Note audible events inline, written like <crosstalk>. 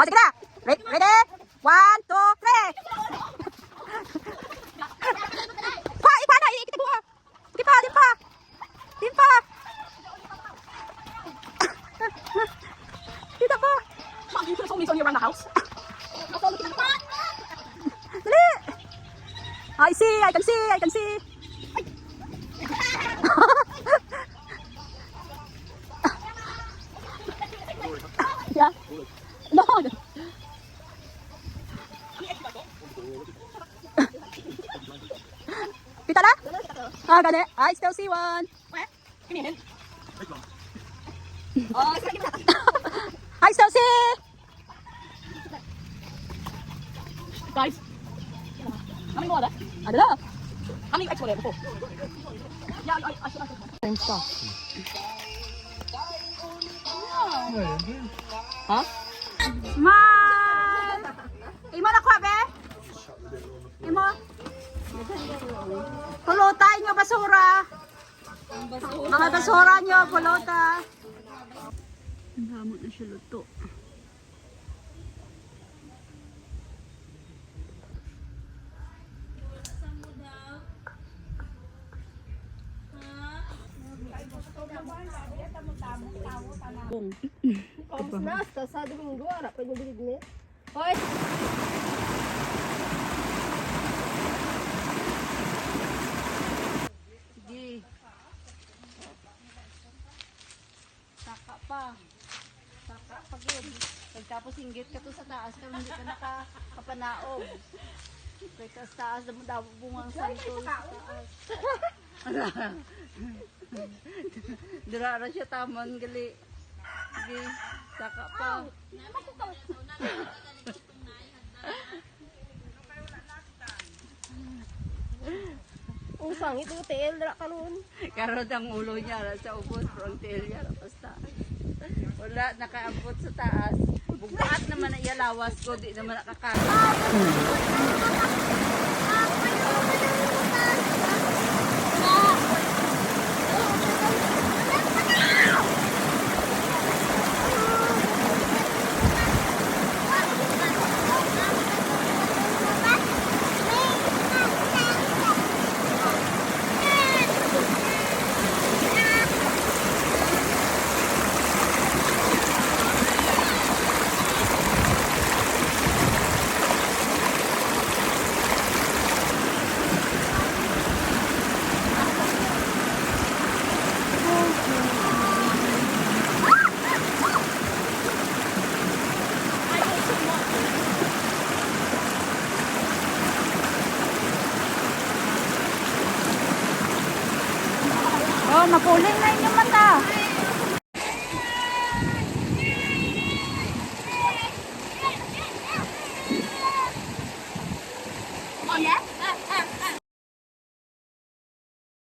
O, sige na. Ready? Ready? One, two, three. Pa, ipa na. Ikita mo. Di pa, di pa. Di pa. Po. You should have around the house. Dali. I see, I can see, I can see. Na? Ah, gani. I still see one. Give me a hint. Oh, I still see. Guys. How many more are there? Ano na? How many eggs were there before? Yeah, I, I, I should. I should. Same stuff. Huh? Smile! Nyo basura. Mga basura nyo, puluta. Ang hamot na siya luto. Nasta, sa domingo, ara, pwede bilid ni. Hoy! Sige. Saka pa. Saka pa gid. Pagtapos inggit ka to sa taas ka hindi ka nakakapanaog. Kaya sa taas na mo daw bungang santo sa taas. Dira ra siya tamang gali. Sige. Saka pa. <laughs> Ang sangit yung tail, dara ka nun. Karod ang ulo niya sa ubos, frontal niya ra basta. Wala nakaabot sa taas. Bugat naman na iya lawas ko, di naman nakakaya. cô Oh, napuling na inyong mata. Oh, yes?